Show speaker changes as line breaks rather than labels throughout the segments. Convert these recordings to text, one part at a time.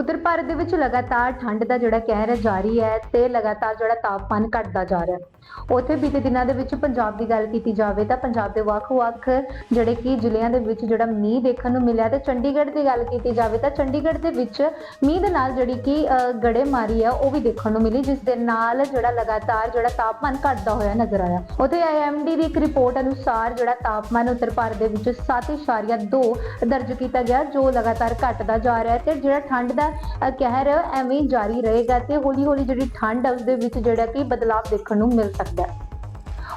ਉੱਤਰ ਭਾਰਤ ਦੇ ਵਿੱਚ ਲਗਾਤਾਰ ਠੰਡ ਦਾ ਜਿਹੜਾ ਕਹਿਰ ਹੈ, ਜਾਰੀ ਹੈ ਤੇ ਲਗਾਤਾਰ ਜਿਹੜਾ ਤਾਪਮਾਨ ਘਟਦਾ ਜਾ ਰਿਹਾ ਹੈ। ਉੱਥੇ ਬੀਤੇ ਦਿਨਾਂ ਦੇ ਵਿੱਚ ਪੰਜਾਬ ਦੀ ਗੱਲ ਕੀਤੀ ਜਾਵੇ ਤਾਂ ਪੰਜਾਬ ਦੇ ਵੱਖ-ਵੱਖ ਜਿਹੜੇ ਕਿ ਜ਼ਿਲ੍ਹਿਆਂ ਦੇ ਵਿੱਚ ਜਿਹੜਾ ਮੀਂਹ ਦੇਖਣ ਨੂੰ ਮਿਲਿਆ ਤੇ ਚੰਡੀਗੜ੍ਹ ਦੀ ਗੱਲ ਕੀਤੀ ਜਾਵੇ ਤਾਂ ਚੰਡੀਗੜ੍ਹ ਦੇ ਵਿੱਚ ਮੀਂਹ ਦੇ ਨਾਲ ਜਿਹੜੀ ਕਿ ਗੜੇ ਮਾਰੀ ਹੈ, ਉਹ ਵੀ ਦੇਖਣ ਨੂੰ ਮਿਲੀ, ਜਿਸ ਦੇ ਨਾਲ ਜਿਹੜਾ ਲਗਾਤਾਰ ਜਿਹੜਾ ਤਾਪਮਾਨ ਘਟਦਾ ਹੋਇਆ ਨਜ਼ਰ ਆਇਆ। ਉੱਥੇ ਆਈਐਮਡੀ ਦੀ ਇੱਕ ਰਿਪੋਰਟ ਅਨੁਸਾਰ ਜਿਹੜਾ ਤਾਪਮਾਨ ਉੱਤਰ ਭਾਰਤ ਦੇ ਵਿੱਚ 7.2 ਦਰਜ ਕੀਤਾ ਗਿਆ, ਜੋ ਲਗਾਤਾਰ ਘਟਦਾ ਜਾ ਰਿਹਾ ਹੈ ਤੇ ਜਿਹੜਾ ਠੰਡ ਦਾ ਕਹਿਰ ਹੈ, ਐਵੇਂ ਜਾਰੀ ਰਹੇਗਾ ਤੇ ਹੌਲੀ ਹੌਲੀ ਜਿਹੜੀ ਠੰਡ ਹੈ ਉਸ ਦੇ ਵਿੱਚ ਜਿਹੜਾ ਕਿ ਬਦਲਾਅ ਦੇਖਣ ਨੂੰ ਮਿਲ ਸਕਦਾ ਹੈ।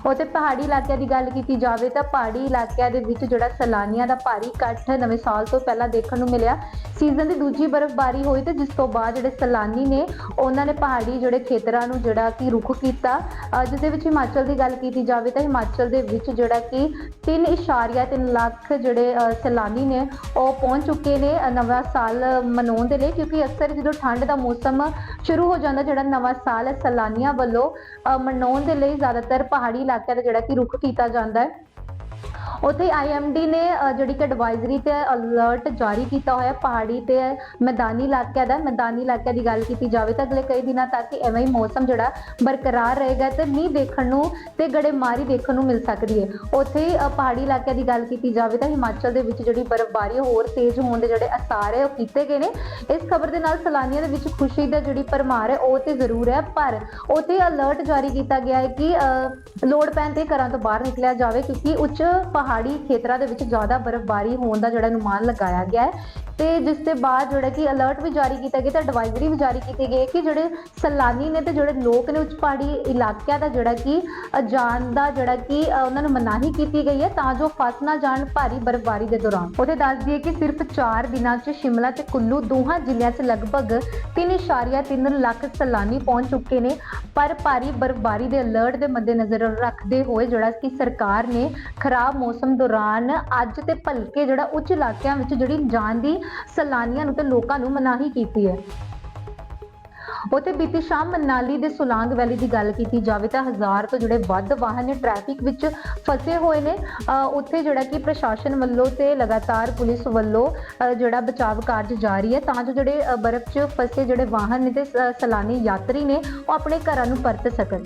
ਉਤੇ ਪਹਾੜੀ ਇਲਾਕਿਆਂ ਦੀ ਗੱਲ ਕੀਤੀ ਜਾਵੇ ਤਾਂ ਪਹਾੜੀ ਇਲਾਕਿਆਂ ਦੇ ਵਿੱਚ ਜਿਹੜਾ ਸੈਲਾਨੀਆਂ ਦਾ ਭਾਰੀ ਇਕੱਠ ਨਵੇਂ ਸਾਲ ਤੋਂ ਪਹਿਲਾਂ ਦੇਖਣ ਨੂੰ ਮਿਲਿਆ। ਸੀਜ਼ਨ ਦੀ ਦੂਜੀ ਬਰਫ਼ਬਾਰੀ ਹੋਈ ਤੇ ਜਿਸ ਤੋਂ ਬਾਅਦ ਜਿਹੜੇ ਸੈਲਾਨੀ ਨੇ, ਉਹਨਾਂ ਨੇ ਪਹਾੜੀ ਜਿਹੜੇ ਖੇਤਰਾਂ ਨੂੰ ਜਿਹੜਾ ਕਿ ਰੁਖ ਕੀਤਾ। ਅਹ ਜਿਸ ਦੇ ਵਿੱਚ ਹਿਮਾਚਲ ਦੀ ਗੱਲ ਕੀਤੀ ਜਾਵੇ ਤਾਂ ਹਿਮਾਚਲ ਦੇ ਵਿੱਚ ਜਿਹੜਾ ਕਿ 3.3 ਲੱਖ ਜਿਹੜੇ, ਅਹ ਸੈਲਾਨੀ ਨੇ, ਉਹ ਪਹੁੰਚ ਚੁੱਕੇ ਨੇ ਨਵਾਂ ਸਾਲ ਮਨਾਉਣ ਦੇ ਲਈ ਕਿਉਂਕਿ ਅਕਸਰ ਜਦੋਂ ਠੰਡ ਦਾ ਮੌਸਮ ਸ਼ੁਰੂ ਹੋ ਜਾਂਦਾ, ਜਿਹੜਾ ਨਵਾਂ ਸਾਲ ਹੈ, ਸੈਲਾਨੀਆਂ ਵੱਲੋਂ ਮਨਾਉਣ ਦੇ ਲਈ ਜ਼ਿਆਦਾਤਰ ਪਹਾੜੀ ਇਲਾਕਿਆਂ ਦਾ ਜਿਹੜਾ ਕਿ ਰੁੱਖ ਕੀਤਾ ਜਾਂਦਾ ਹੈ। ਉੱਥੇ ਆਈਐਮਡੀ ਨੇ ਜਿਹੜੀ ਕਿ ਐਡਵਾਈਜ਼ਰੀ ਤੇ ਅਲਰਟ ਜਾਰੀ ਕੀਤਾ ਹੋਇਆ ਪਹਾੜੀ ਤੇ ਮੈਦਾਨੀ ਇਲਾਕਿਆਂ ਦਾ ਮੈਦਾਨੀ ਇਲਾਕਿਆਂ ਦੀ ਗੱਲ ਕੀਤੀ ਜਾਵੇ ਤਾਂ ਅਗਲੇ ਕਈ ਦਿਨਾਂ ਤੱਕ ਐਵੇਂ ਹੀ ਮੌਸਮ ਜਿਹੜਾ ਬਰਕਰਾਰ ਰਹੇਗਾ ਤੇ ਮੀਂਹ ਦੇਖਣ ਨੂੰ ਤੇ ਗੜੇਮਾਰੀ ਦੇਖਣ ਨੂੰ ਮਿਲ ਸਕਦੀ ਹੈ। ਉੱਥੇ ਪਹਾੜੀ ਇਲਾਕਿਆਂ ਦੀ ਗੱਲ ਕੀਤੀ ਜਾਵੇ ਤਾਂ ਹਿਮਾਚਲ ਦੇ ਵਿੱਚ ਜਿਹੜੀ ਬਰਫ਼ਬਾਰੀ ਹੋਰ ਤੇਜ਼ ਹੋਣ ਦੇ ਜਿਹੜੇ ਅਸਾਰ ਹੈ ਉਹ ਕੀਤੇ ਗਏ ਨੇ। ਇਸ ਖਬਰ ਦੇ ਨਾਲ ਸੈਲਾਨੀਆਂ ਦੇ ਵਿੱਚ ਖੁਸ਼ੀ ਦਾ ਜਿਹੜੀ ਪਰਮਾਰ ਹੈ ਉਹ ਤੇ ਜ਼ਰੂਰ ਹੈ ਪਰ ਉੱਥੇ ਅਲਰਟ ਜਾਰੀ ਕੀਤਾ ਗਿਆ ਹੈ ਕਿ ਅ, ਲੋੜ ਪੈਣ ਤੇ ਘਰਾਂ ਤੋਂ ਬਾਹਰ ਨਿਕਲਿਆ ਜਾਵੇ ਕਿਉਂਕਿ ਉੱਚ ਪਹਾੜੀ ਖੇਤਰਾਂ ਦੇ ਵਿੱਚ ਜ਼ਿਆਦਾ ਬਰਫ਼ਬਾਰੀ ਹੋਣ ਦਾ ਜਿਹੜਾ ਅਨੁਮਾਨ ਲਗਾਇਆ ਗਿਆ ਹੈ ਤੇ ਜਿਸ ਦੇ ਬਾਅਦ ਜਿਹੜਾ ਕਿ ਅਲਰਟ ਵੀ ਜਾਰੀ ਕੀਤਾ ਗਿਆ ਤੇ ਐਡਵਾਈਜ਼ਰੀ ਵੀ ਜਾਰੀ ਕੀਤੀ ਗਈ ਕਿ ਜਿਹੜੇ ਸੈਲਾਨੀ ਨੇ ਤੇ ਜਿਹੜੇ ਲੋਕ ਨੇ ਉੱਚ ਪਹਾੜੀ ਇਲਾਕਿਆਂ ਦਾ ਜਿਹੜਾ ਕਿ ਜਾਣ ਦਾ ਜਿਹੜਾ ਕਿ ਉਹਨਾਂ ਨੂੰ ਮਨਾਹੀ ਕੀਤੀ ਗਈ ਹੈ ਤਾਂ ਜੋ ਫਸ ਨਾ ਜਾਣ ਭਾਰੀ ਬਰਫ਼ਬਾਰੀ ਦੇ ਦੌਰਾਨ। ਉਹਦੇ ਦੱਸ ਦਈਏ ਕਿ ਸਿਰਫ 4 ਦਿਨਾਂ 'ਚ ਸ਼ਿਮਲਾ ਤੇ ਕੁੱਲੂ ਦੋਹਾਂ ਜ਼ਿਲ੍ਹਿਆਂ 'ਚ ਲਗਭਗ 3.3 ਲੱਖ ਸੈਲਾਨੀ ਪਹੁੰਚ ਚੁੱਕੇ ਨੇ। ਪਰ ਭਾਰੀ ਬਰਫ਼ਬਾਰੀ ਦੇ ਅਲਰਟ ਦੇ ਮੱਦੇਨਜ਼ਰ ਰੱਖਦੇ ਹੋਏ ਜਿਹੜਾ ਕਿ ਸਰਕਾਰ ਨੇ ਖਰਾਬ ਮੌਸਮ ਦੌਰਾਨ ਅੱਜ ਤੇ ਭਲਕੇ ਜਿਹੜਾ ਉੱਚ ਇਲਾਕਿਆਂ ਵਿੱਚ ਜਿਹੜੀ ਜਾਣ ਦੀ ਸੈਲਾਨੀਆਂ ਨੂੰ ਤੇ ਲੋਕਾਂ ਨੂੰ ਮਨਾਹੀ ਕੀਤੀ ਹੈ। ਉੱਥੇ ਬੀਤੀ ਸ਼ਾਮ ਮਨਾਲੀ ਦੇ ਸੁਲਾਂਗ ਵੈਲੀ ਦੀ ਗੱਲ ਕੀਤੀ ਜਾਵੇ ਤਾਂ ਹਜ਼ਾਰ ਤੋਂ ਜਿਹੜੇ ਵੱਧ ਵਾਹਨ ਨੇ ਟ੍ਰੈਫਿਕ ਵਿੱਚ ਫਸੇ ਹੋਏ ਨੇ। ਉੱਥੇ ਜਿਹੜਾ ਕਿ ਪ੍ਰਸ਼ਾਸਨ ਵੱਲੋਂ ਤੇ ਲਗਾਤਾਰ ਪੁਲਿਸ ਵੱਲੋਂ ਜਿਹੜਾ ਬਚਾਵ ਕਾਰਜ ਜਾਰੀ ਹੈ, ਤਾਂ ਜੋ ਜਿਹੜੇ ਬਰਫ਼ 'ਚ ਫਸੇ ਜਿਹੜੇ ਵਾਹਨ ਨੇ ਤੇ ਸ- ਸੈਲਾਨੀ ਯਾਤਰੀ ਨੇ, ਉਹ ਆਪਣੇ ਘਰਾਂ ਨੂੰ ਪਰਤ ਸਕਣ।